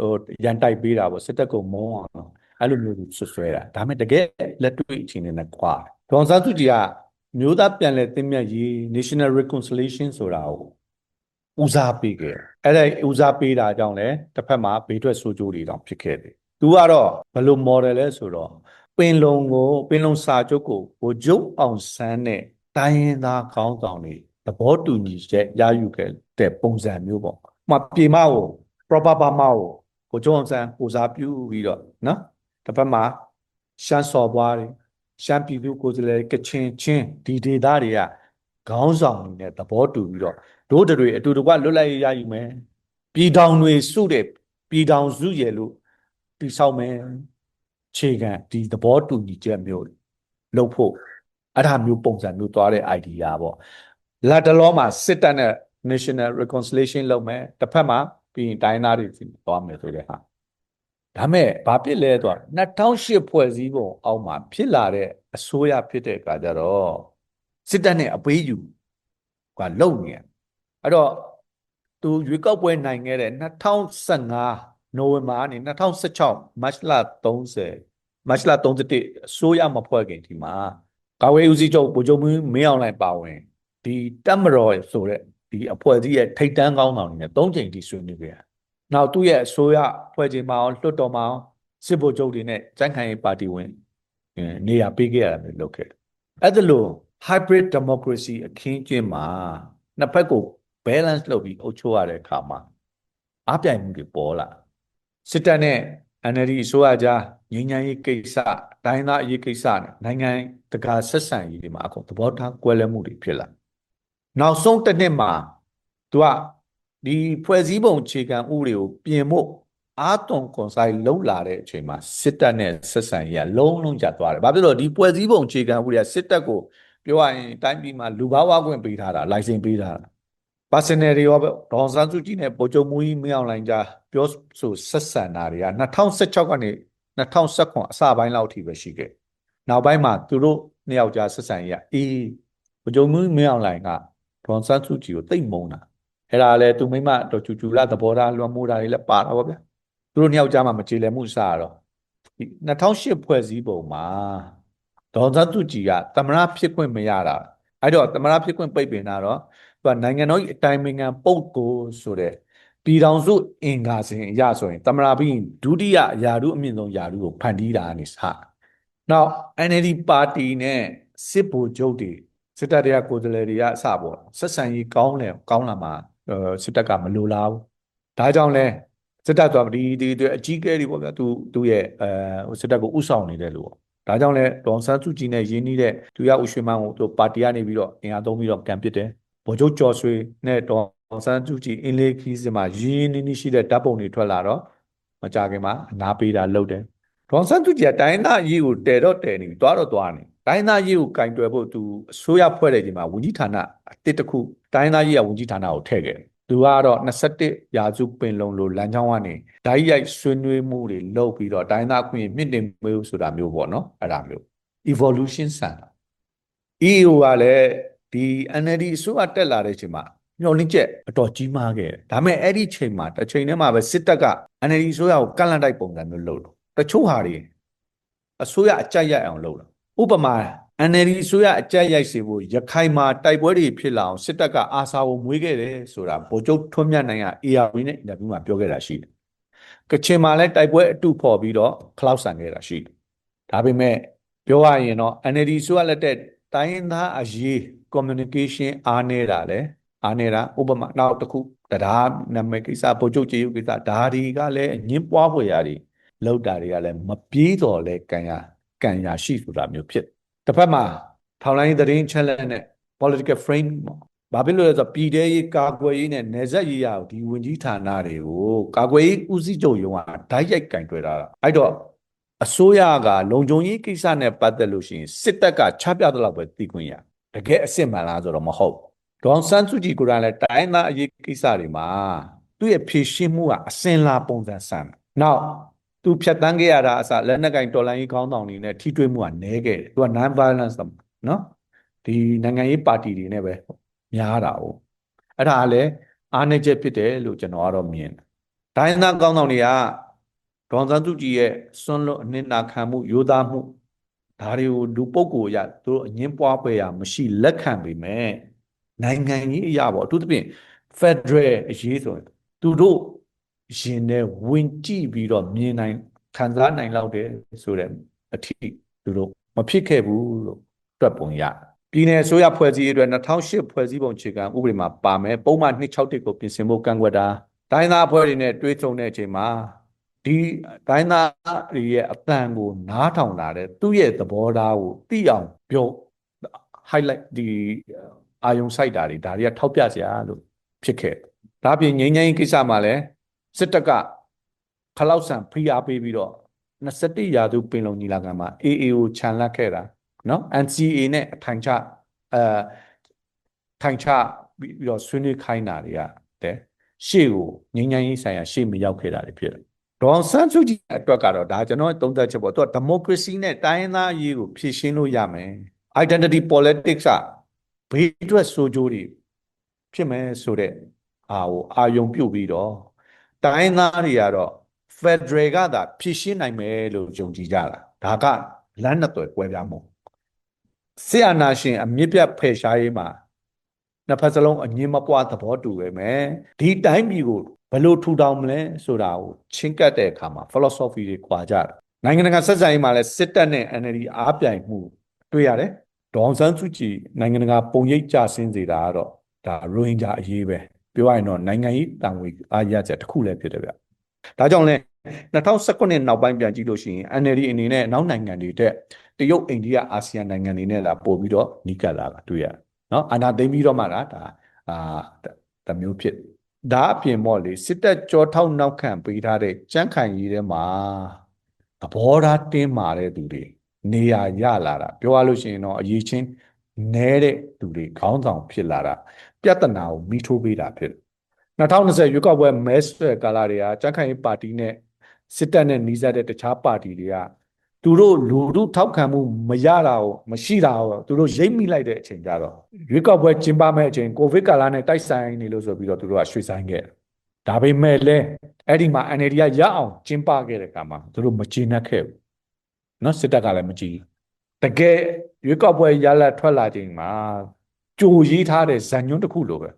ဟိုရန်တိုက်ပေးတာပေါ့စစ်တပ်ကိုမုန်းအောင်အဲ့လိုမျိုးသူဆွဆွဲတာဒါပေမဲ့တကယ်လက်တွေ့အခြေအနေနဲ့ကွာဒေါန်ဆန်းစုကြည်ကမျိုးသားပြန်လည်သင့်မြတ်ရေး National Reconciliation ဆိုတာကိုဦးစားပေးခဲ့အဲ့ဒါဦးစားပေးတာကြောင့်လည်းတစ်ဖက်မှာဘေးထွက်ဆိုးကျိုးတွေတောင်ဖြစ်ခဲ့တယ်သူကတော့ဘယ်လို model လဲဆိုတော့ ပင်လုံကိုပင်လုံစာချုပ်ကိုဗိုလ်ချုပ်အောင်ဆန်းနဲ့တိုင်းရင်းသားခေါင်းဆောင်တွေသဘောတူညီချက်ရယူခဲ့တဲ့ပုံစံမျိုးပေါ့။မှပြေမကို proper ဘာမကိုဗိုလ်ချုပ်အောင်ဆန်းကိုစားပြုပြီးတော့နော်တစ်ဖက်မှာရှမ်းစော်ဘွားတွေရှမ်းပြည်သူကိုယ်စားလှယ်ကချင်ချင်းဒီဒေသတွေကခေါင်းဆောင်တွေနဲ့သဘောတူပြီးတော့တို့တွေအတူတကွလွတ်လပ်ရေးရယူမယ်။ပြည်ထောင်တွေစုတဲ့ပြည်ထောင်စုရဲ့လို့တိဆောက်မယ် ခြေခံဒီသဘောတူညီချက်မျိုးလုပ်ဖို့အဲ့ဒါမျိုးပုံစံမျိုးသွားတဲ့ idea ပေါ့လက်တလောမှာစစ်တပ်နဲ့ national reconciliation လုပ်မယ်တစ်ဖက်မှာပြီးရင်တိုင်းသားတွေစီသွားမယ်ဆိုတဲ့ဟာဒါမဲ့ဘာဖြစ်လဲဆိုတော့2008ဖွဲ့စည်းပုံအောက်မှာဖြစ်လာတဲ့အစိုးရဖြစ်တဲ့အခါကျတော့စစ်တပ်နဲ့အပေးယူကလုံနေတယ်အဲ့တော့သူရွေးကောက်ပွဲနိုင်ခဲ့တဲ့2015 နိုဝင်ဘာကနေ2016မတ်လ30မတ်လ31အစိုးရမဖွဲ့ခင်ဒီမှာကာဝေးဦးစီးချုပ်ဗိုလ်ချုပ်မင်းမင်းအောင်လှိုင်ပါဝင်ဒီတက်မတော်ဆိုတဲ့ဒီအဖွဲ့အစည်းရဲ့ထိတ်တန်းကောင်းဆောင်တွေနဲ့၃ချိန်ထိဆွေးနွေးခဲ့တာ။နောက်သူ့ရဲ့အစိုးရဖွဲ့ချိန်မှာအောင်လွှတ်တော်မှာအောင်စစ်ဗိုလ်ချုပ်တွေနဲ့စံခိုင်ရေးပါတီဝင်အဲနေရာပေးခဲ့ရတာမျိုးလုပ်ခဲ့တယ်။အဲ့ဒါလို့ hybrid democracy အခင်းကျင်းမှာနှစ်ဖက်ကို balance လုပ်ပြီးအုပ်ချုပ်ရတဲ့အခါမှာအပြိုင်မှုတွေပေါ်လာ စစ်တပ်နဲ့ NLD အစိုးရကြားငြိမ်းချမ်းရေးကိစ္စတိုင်းသားအရေးကိစ္စနဲ့နိုင်ငံတကာဆက်ဆံရေးတွေမှာအခုသဘောထားကွဲလွဲမှုတွေဖြစ်လာနောက်ဆုံးတစ်နှစ်မှာသူကဒီဖွဲ့စည်းပုံအခြေခံဥပဒေကိုပြင်ဖို့အာသွန်ကွန်ဆိုင်လုံလာတဲ့အချိန်မှာစစ်တပ်နဲ့ဆက်ဆံရေးကလုံးလုံးကျသွားတယ်။ဘာဖြစ်လို့ဒီဖွဲ့စည်းပုံအခြေခံဥပဒေကစစ်တပ်ကိုပြောရရင်တိုင်းပြည်မှာလူဘာဝခွင့်ပေးထားတာလိုင်စင်ပေးထားတာ personal တွေရောပဲဒေါန်ဆန်းစုကြည်နဲ့ပိုချုပ်မူကြီးမင်းအောင်လှိုင်ကြားပြောဆိုဆက်ဆံတာတွေက2016ကနေ2019အစပိုင်းလောက်အထိပဲရှိခဲ့နောက်ပိုင်းမှာသူတို့နှစ်ယောက်ကြားဆက်ဆံရေးကအေးပိုချုပ်မူကြီးမင်းအောင်လှိုင်ကဒေါန်ဆန်းစုကြည်ကိုတိတ်မုန်းတာအဲ့ဒါလည်းသူမိမတော်ချူချူလာသဘောထားလွှမ်းမိုးတာတွေလည်းပါတာပေါ့ဗျာသူတို့နှစ်ယောက်ကြားမှာမကြေလည်မှုစရတော့ဒီ2008ဖွဲ့စည်းပုံမှာဒေါန်ဆန်းစုကြည်ကသမရဖြစ်ခွင့်မရတာအဲ့တော့သမရဖြစ်ခွင့်ပိတ်ပင်တာတော့ သူကနိုင်ငံတော်၏အတိုင်ပင်ခံပုဂ္ဂိုလ်ဆိုတဲ့ပြည်ထောင်စုအင်္ဂါစဉ်အရဆိုရင်တမရာဘင်းဒုတိယယာရုအမြင့်ဆုံးယာရုကိုဖန်တီးတာကနေစနောက် NLD ပါတီနဲ့စစ်ဗိုလ်ချုပ်တွေစစ်တပ်တွေကကိုယ်စားလှယ်တွေကအစပေါ့ဆက်ဆံရေးကောင်းတယ်ကောင်းလာမှာအဲစစ်တပ်ကမလိုလားဘူးဒါကြောင့်လဲစစ်တပ်ဆိုဒီဒီဒီအကြီးကဲတွေပေါ့ဗျာသူသူရဲ့အဲဟိုစစ်တပ်ကိုဥဆောင်နေတယ်လို့ပေါ့ဒါကြောင့်လဲဒေါန်ဆန်းစုကြည်နဲ့ရင်းနှီးတဲ့သူရဦးရွှေမန်းကိုသူပါတီကနေပြီးတော့အင်အားသုံးပြီးတော့ကံပစ်တယ် ဗိုလ်ချုပ်ကျော်ဆွေနဲ့ဒေါန်ဆန်းစုကြည်အင်းလေးခီးစင်မှာရင်းနှီးနှီးရှိတဲ့ဓာတ်ပုံတွေထွက်လာတော့မကြခင်မှာအနာပေးတာလုပ်တယ်ဒေါန်ဆန်းစုကြည်ကတိုင်းသားရေးကိုတဲတော့တဲနေပြီတွားတော့တွားနေတိုင်းသားရေးကိုကင်တွယ်ဖို့သူအစိုးရဖွဲ့တဲ့ချိန်မှာဝန်ကြီးဌာနအတစ်တစ်ခုတိုင်းသားရေးကဝန်ကြီးဌာနကိုထည့်ခဲ့တယ်သူကတော့21ရာစုပင်လုံလိုလမ်းကြောင်းကနေဓာတ်ရိုက်ဆွေးနွေးမှုတွေလုပ်ပြီးတော့တိုင်းသားအခွင့်အရေးမြင့်တင်မျိုးဆိုတာမျိုးပေါ့နော်အဲ့ဒါမျိုး evolution ဆန်တာ EO ကလည်း ဒီ NLD အစိုးရတက်လာတဲ့အချိန်မှာမျှော်လင့်ချက်အတော်ကြီးမားခဲ့တယ်ဒါပေမဲ့အဲ့ဒီချိန်မှာတစ်ချိန်တည်းမှာပဲစစ်တပ်က NLD အစိုးရကိုကန့်လန့်တိုက်ပုံစံမျိုးလုပ်လို့တချို့ဟာတွေအစိုးရအကြိုက်ရိုက်အောင်လုပ်တာဥပမာ NLD အစိုးရအကြိုက်ရိုက်စေဖို့ရခိုင်မှာတိုက်ပွဲတွေဖြစ်လာအောင်စစ်တပ်ကအာစာကိုမွေးခဲ့တယ်ဆိုတာဗိုလ်ချုပ်ထွန်းမြတ်နိုင်က AR နဲ့အင်တာဗျူးမှာပြောခဲ့တာရှိတယ်ကချင်မှာလည်းတိုက်ပွဲအတုဖော်ပြီးတော့ခလောက်ဆန်ခဲ့တာရှိတယ်ဒါပေမဲ့ပြောရရင်တော့ NLD ဆိုရလက်တဲ့ တိုင်းရင်းသားအရေး communication အားနေတာလေအားနေတာဥပမာနောက်တစ်ခုတရားနာမည်ကိစ္စဗိုလ်ချုပ်ကြေးရုပ်ကိစ္စဒါတွေကလည်းအငင်းပွားဖွယ်ရာတွေလောက်တာတွေကလည်းမပြေးတော့လဲကံရကံရရှိဆိုတာမျိုးဖြစ်တစ်ဖက်မှာထောင်လိုင်းသတင်းချက်လက်နဲ့ political frame ဘာဖြစ်လို့လဲဆိုတော့ပြည်ထဲရေးကာကွယ်ရေးနဲ့နယ်စပ်ရေးရာကိုဒီဝင်ကြီးဌာနတွေကိုကာကွယ်ရေးဦးစီးချုပ်ရုံးကဓာတ်ရိုက်ကင်တွယ်တာအဲ့တော့ အစိုးရကလုံခြုံရေးကိစ္စနဲ့ပတ်သက်လို့ရှိရင်စစ်တပ်ကချပြတဲ့လောက်ပဲသိခွင့်ရတကယ်အစ်စ်မှန်လားဆိုတော့မဟုတ်ဒေါန်ဆန်းစုကြည်ကိုယ်တိုင်လည်းတိုင်းသားအရေးကိစ္စတွေမှာသူ့ရဲ့ဖြည့်ရှင်းမှုကအစင်လာပုံစံဆန်နောက်သူဖြတ်တန်းခဲ့ရတာအစလက်နက်ကင်တော်လိုင်းရေးခေါင်းဆောင်တွေနဲ့ထိတွေ့မှုကနည်းခဲ့တယ်သူက non violence နော်ဒီနိုင်ငံရေးပါတီတွေနဲ့ပဲများတာ哦အဲ့ဒါကလည်းအားနည်းချက်ဖြစ်တယ်လို့ကျွန်တော်ကတော့မြင်တယ်တိုင်းသားကောင်းဆောင်တွေက ဒေါန်ဆန်းစုကြည်ရဲ့စွန့်လွတ်အနှစ်နာခံမှုရိုးသားမှုဒါတွေကိုလူပုဂ္ဂိုလ်အရသူတို့အငင်းပွားပွဲရမရှိလက်ခံပေမဲ့နိုင်ငံကြီးအရာပေါ့အထူးသဖြင့် Federal အရေးဆိုရင်သူတို့ရင်ထဲဝင်ကြည့်ပြီးတော့မြင်နိုင်ခံစားနိုင်လောက်တယ်ဆိုတဲ့အထီးသူတို့မဖြစ်ခဲ့ဘူးလို့တွက်ပုံရတယ်ပြည်내အစိုးရဖွဲ့စည်းရေးအတွက်2008ဖွဲ့စည်းပုံခြေခံဥပဒေမှာပါမယ်ပုံမှန်261ကိုပြင်ဆင်ဖို့ကန့်ကွက်တာတိုင်းသားအဖွဲ့တွေနဲ့တွဲဆုံတဲ့အချိန်မှာ ဒီတိုင်းသားတွေရဲ့အတန်ကိုနားထောင်လာတဲ့သူ့ရဲ့သဘောထားကိုသိအောင်ပြော highlight ဒီအာယုံစိုက်တာတွေဒါတွေကထောက်ပြစရာလို့ဖြစ်ခဲ့ဒါပြင်ငိမ့်ငိမ့်ကိစ္စမှာလည်းစစ်တပ်ကခလောက်ဆန်ဖိအားပေးပြီးတော့21ရာစုပင်လုံညီလာခံမှာ AA ကိုခြံလက်ခဲ့တာနော် NCA နဲ့အထိုင်ချအဲထိုင်ချပြီးတော့ဆွေးနွေးခိုင်းတာတွေကတဲ့ရှေ့ကိုငိမ့်ငိမ့်ရေးဆိုင်ရာရှေ့မရောက်ခဲ့တာတွေဖြစ်တယ် ဒေါန်ဆန်းစုကြည်အတွက်ကတော့ဒါကျွန်တော်သုံးသပ်ချက်ပေါ့သူကဒီမိုကရေစီနဲ့တိုင်းရင်းသားအရေးကိုဖြည့်ရှင်းလို့ရမယ် identity politics ကဘေးအတွက်ဆိုကြိုးတွေဖြစ်မယ်ဆိုတဲ့အာကိုအာယုံပြုတ်ပြီးတော့တိုင်းသားတွေကတော့ Federal ကသာဖြည့်ရှင်းနိုင်မယ်လို့ယုံကြည်ကြတာဒါကလမ်းနှစ်သွယ်ကွဲပြားမှုဆီယနာရှင်အမြင့်ပြတ်ဖယ်ရှားရေးမှာနှစ်ဖက်စလုံးအငင်းမပွားသဘောတူပဲမယ်ဒီတိုင်းပြည်ကို ဘယ်လိုထူထောင်မလဲဆိုတာကိုချင်းကပ်တဲ့အခါမှာ philosophy တွေကွာကြတယ်နိုင်ငံတကာဆက်ဆံရေးမှာလည်းစစ်တပ်နဲ့ NLD အားပြိုင်မှုတွေ့ရတယ်ဒေါန်ဆန်းစုကြည်နိုင်ငံတကာပုံရိပ်ကြဆင်းစေတာကတော့ဒါရိုဟင်ဂျာအရေးပဲပြောရရင်တော့နိုင်ငံရေးတန်ဝေအားရချက်တစ်ခုလည်းဖြစ်တယ်ဗျဒါကြောင့်လဲ2019နောက်ပိုင်းပြန်ကြည့်လို့ရှိရင် NLD အနေနဲ့နောက်နိုင်ငံတွေတက်တရုတ်အိန္ဒိယအာဆီယံနိုင်ငံတွေနဲ့လာပို့ပြီးတော့နီးကပ်လာတာတွေ့ရနော်အာဏာသိမ်းပြီးတော့မှဒါအာတမျိုးဖြစ် ဒါအပြင်ပေါ့လေစစ်တပ်ကြောထောက်နောက်ခံပေးထားတဲ့ကြမ်းခိုင်ရေးထဲမှာသဘောထားတင်းမာတဲ့သူတွေနေရာရလာတာပြောရလို့ရှိရင်တော့အရေးချင်းနဲတဲ့သူတွေခေါင်းဆောင်ဖြစ်လာတာပြဿနာကိုမိထိုးပေးတာဖြစ်2020ရွေးကောက်ပွဲမဲဆွယ်ကာလတွေကကြမ်းခိုင်ရေးပါတီနဲ့စစ်တပ်နဲ့နှီးစပ်တဲ့တခြားပါတီတွေက သူတို့လူထုထောက်ခံမှုမရတာကိုမရှိတာကိုသူတို့ရိပ်မိလိုက်တဲ့အချိန်ကြတော့ရွေးကောက်ပွဲကျင်းပမဲ့အချိန်ကိုဗစ်ကာလနဲ့တိုက်ဆိုင်နေလို့ဆိုပြီးတော့သူတို့ကရွှေ့ဆိုင်ခဲ့တယ်ဒါပေမဲ့လည်းအဲ့ဒီမှာ NLD ကရအောင်ကျင်းပခဲ့တဲ့အခါမှာသူတို့မကျေနပ်ခဲ့ဘူးနော်စစ်တပ်ကလည်းမကြည်တကယ်ရွေးကောက်ပွဲရလဒ်ထွက်လာချိန်မှာကြိုရေးထားတဲ့ဇန်ညွန်းတစ်ခုလိုပဲ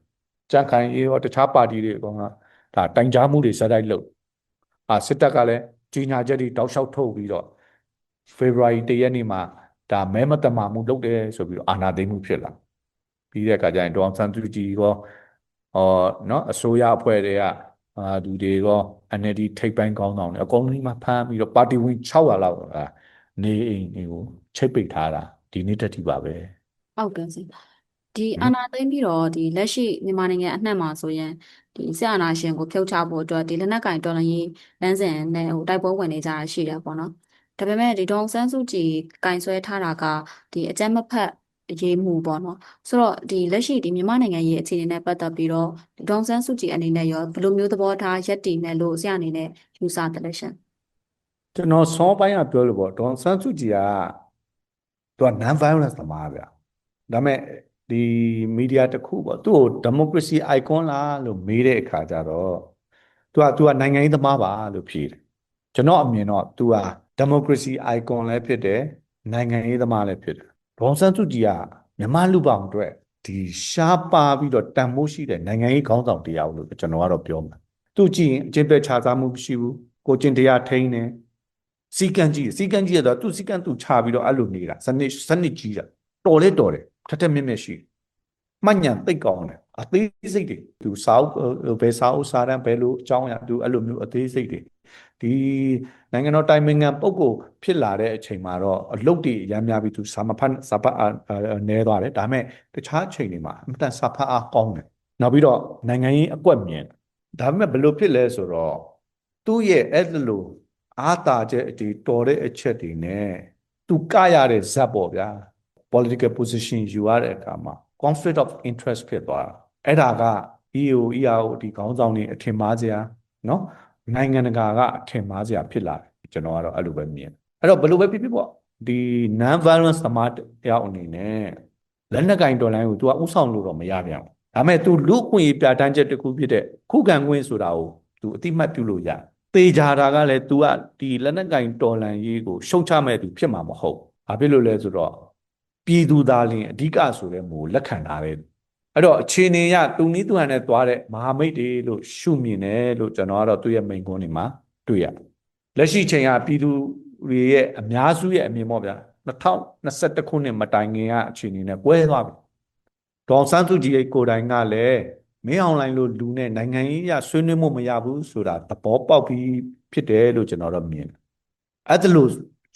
ကြံခိုင်အေးရောတခြားပါတီတွေအကောင်ကဒါတိုင်ကြားမှုတွေစတိုက်လုပ်အာစစ်တပ်ကလည်းကြီးညာချက်တွေတောက်လျှောက်ထုတ်ပြီးတော့ February 1ရက်နေ့မှာဒါမဲမတမာမှုလုပ်တယ်ဆိုပြီးတော့အာဏာသိမ်းမှုဖြစ်လာပြီးတဲ့အခါကျရင်ဒေါအောင်ဆန်းစုကြည်ရောအော်နော်အစိုးရအဖွဲ့တွေကအာသူတွေရော NLD ထိပ်ပိုင်းကောင်းဆောင်တွေအကုန်လုံးမှဖမ်းပြီးတော့ပါတီဝင်600လောက်နေအိမ်တွေကိုချိတ်ပိတ်ထားတာဒီနေ့တက်ထိပါပဲဟုတ်ကဲ့ဆရာဒီအာဏာသိမ်းပြီးတော့ဒီလက်ရှိမြန်မာနိုင်ငံအနှံ့မှာဆိုရင်ဒီဆက်အာဏာရှင်ကိုဖျောက်ချဖို့အတွက်ဒီလက်နက်ကင်တော်လှန်ရေးလမ်းစဉ်နဲ့ဟိုတိုက်ပွဲဝင်နေကြတာရှိတယ်ပေါ့နော် ဒါပေမဲ့ဒီဒေါအောင်ဆန်းစုကြည်ကင်ဆွဲထားတာကဒီအကြမ်းမဖက်ရေးမှုပေါ့နော်ဆိုတော့ဒီလက်ရှိဒီမြန်မာနိုင်ငံရဲ့အခြေအနေနဲ့ပတ်သက်ပြီးတော့ဒီဒေါအောင်ဆန်းစုကြည်အနေနဲ့ရောဘယ်လိုမျိုးသဘောထားရက်တည်နေလို့ဆရာအနေနဲ့ယူဆတယ်လဲရှင်ကျွန်တော်ဆောင်းပိုင်းကပြောလို့ပေါ့ဒေါန်ဆန်းစုကြည်ကသူက non violence သမားဗျာဒါပေမဲ့ဒီမီဒီယာတစ်ခုပေါ့သူ့ကို democracy icon လားလို့မေးတဲ့အခါကျတော့သူကသူကနိုင်ငံရေးသမားပါလို့ဖြေတယ်ကျွန်တော်အမြင်တော့သူက democracy icon လည်းဖြစ်တယ်နိုင်ငံရေးသမားလည်းဖြစ်တယ်ဒေါန်ဆန်းစုကြည်ကမြန်မာလူပောင်အတွက်ဒီရှားပါပြီးတော့တန်မိုးရှိတဲ့နိုင်ငံရေးခေါင်းဆောင်တရားလို့ကျွန်တော်ကတော့ပြောမှာသူကြည့်ရင်အကျင့်ပဲခြားစားမှုမရှိဘူးကိုကျင့်တရားထိန်းတယ်စီကံကြီးစီကံကြီးရတော့သူစီကံသူချပြီးတော့အဲ့လိုနေတာစနစ်စနစ်ကြီးတာတော်လဲတော်တယ်ထက်ထက်မြက်မြက်ရှိမှတ်ညံသိတ်ကောင်းတယ်အသေးစိတ်တွေသူစာအုပ်ဘယ်စာအုပ်စာတမ်းဘယ်လိုအကြောင်းအရာသူအဲ့လိုမျိုးအသေးစိတ်တွေ ဒီနိုင်ငံတော်တိုင်ပင်ခံပုဂ္ဂိုလ်ဖြစ်လာတဲ့အချိန်မှာတော့အလုတ်တွေရမ်းများပြီးသူစာမဖတ်စာပတ်နဲသွားတယ်ဒါပေမဲ့တခြားအချိန်တွေမှာအမတန်စာဖတ်အားကောင်းတယ်နောက်ပြီးတော့နိုင်ငံရေးအကွက်မြင်ဒါပေမဲ့ဘယ်လိုဖြစ်လဲဆိုတော့သူ့ရဲ့အဲ့လိုအာတာကျဲအတီတော်တဲ့အချက်တွေနဲ့သူကရတဲ့ဇက်ပေါ့ဗျာ political position ယူရတဲ့အခါမှာ conflict of interest ဖြစ်သွားတာအဲ့ဒါက EO ERO ဒီခေါင်းဆောင်တွေအထင်မှားစရာနော် နိုင်ငံတကာကအထင်မှားစရာဖြစ်လာတယ်ကျွန်တော်ကတော့အဲ့လိုပဲမြင်အဲ့တော့ဘယ်လိုပဲဖြစ်ဖြစ်ပေါ့ဒီ non violence သမားတယောက်အနေနဲ့လက်နက်ကင်တော်လိုင်းကို तू ကဥဆောင်လို့တော့မရပြန်ဘူးဒါပေမဲ့ तू လူခွင့်ရေးပြဋ္ဌာန်းချက်တစ်ခုဖြစ်တဲ့ခုခံခွင့်ဆိုတာကို तू အတိမတ်ပြုလို့ရတယ် တေချာတာကလည်း तू ကဒီလက်နက်ကင်တော်လန်ရေးကိုရှုံချမဲ့သူဖြစ်မှာမဟုတ်။ဘာဖြစ်လို့လဲဆိုတော့ပြည်သူသားလင်အဓိကဆိုတဲ့မူကိုလက်ခံထားတယ်။ အဲ့တော့အခြေအနေရတူနီးတူဟန်နဲ့သွားတဲ့မဟာမိတ်တွေလို့ရှုမြင်တယ်လို့ကျွန်တော်ကတော့သူ့ရဲ့မိန့်ခွန်းတွေမှာတွေ့ရတယ်။လက်ရှိချိန်ကပြည်သူတွေရဲ့အများစုရဲ့အမြင်ပေါ့ဗျာ2021ခုနှစ်မတိုင်ခင်ကအခြေအနေနဲ့ကွဲသွားပြီ။ဒေါန်ဆန်းစုကြည်ရဲ့ကိုယ်တိုင်ကလည်းမင်းအောင်လိုင်းလို့လူနဲ့နိုင်ငံရေးအရဆွေးနွေးမှုမရဘူးဆိုတာသဘောပေါက်ပြီးဖြစ်တယ်လို့ကျွန်တော်တော့မြင်တယ်။အဲ့ဒါလို့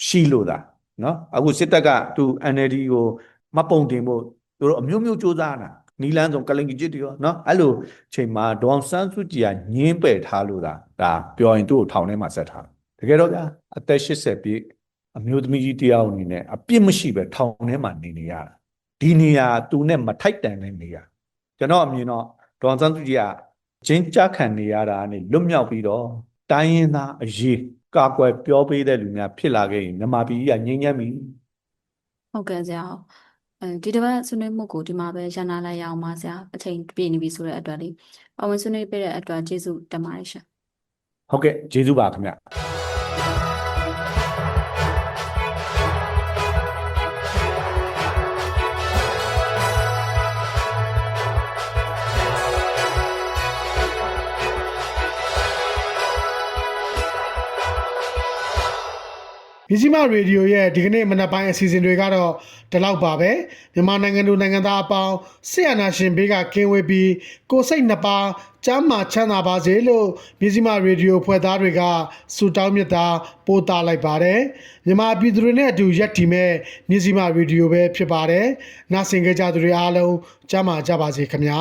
ရှိလို့သာနော်အခုစစ်တပ်ကသူ NLD ကိုမပုံတင်ဖို့သူတို့အမျိုးမျိုးစူးစမ်းတာ နီလန်းဆုံးကလင်ကြီးจิตတွေရောနော်အဲ့လိုချိန်မှာဒေါန်ဆန်းစုကြည်ကညင်းပယ်ထားလို့သာဒါပြောရင်သူ့ကိုထောင်ထဲမှာဆက်ထားတယ်တကယ်တော့ဗျာအသက်80ပြည့်အမျိုးသမီးကြီးတယောက်အနေနဲ့အပြစ်မရှိပဲထောင်ထဲမှာနေနေရတာဒီနေရာသူနဲ့မထိုက်တန်တဲ့နေရာကျွန်တော်အမြင်တော့ဒေါန်ဆန်းစုကြည်ကဂျင်းကြခံနေရတာနဲ့လွတ်မြောက်ပြီးတော့တိုင်းရင်းသားအရေးကာကွယ်ပြောပေးတဲ့လူများဖြစ်လာခဲ့ရင်မြန်မာပြည်ကြီးကငြိမ်းချမ်းပြီဟုတ်ကဲ့ဆရာဟုတ်အဲ ဒီတစ်ပတ်ဆွေးနွေးမှုကိုဒီမှာပဲရန်နာလိုက်ရအောင်ပါဆရာအချိန်ပြည့်နေပြီဆိုတဲ့အတွက်လေးပဝင်ဆွေးနွေးပေးတဲ့အတွက်ကျေးဇူးတင်ပါတယ်ရှင်ဟုတ်ကဲ့ကျေးဇူးပါခင်ဗျ မြစီမရေဒီယိုရဲ့ဒီကနေ့မနက်ပိုင်းအစီအစဉ်တွေကတော့ဒီလောက်ပါပဲမြန်မာနိုင်ငံသူနိုင်ငံသားအပေါင်းဆီယနာရှင်ဘေးကကင်းဝေးပြီးကိုယ်စိတ်နှစ်ပါးကျမ်းမာချမ်းသာပါစေလို့မြစီမရေဒီယိုဖွဲ့သားတွေကဆုတောင်းမြတ်တာပို့သလိုက်ပါတယ်မြန်မာပြည်သူတွေနဲ့အတူရက်တီမဲ့မြစီမရေဒီယိုပဲဖြစ်ပါတယ်နားဆင်ကြကြသူတွေအားလုံးကျမ်းမာကြပါစေခင်ဗျာ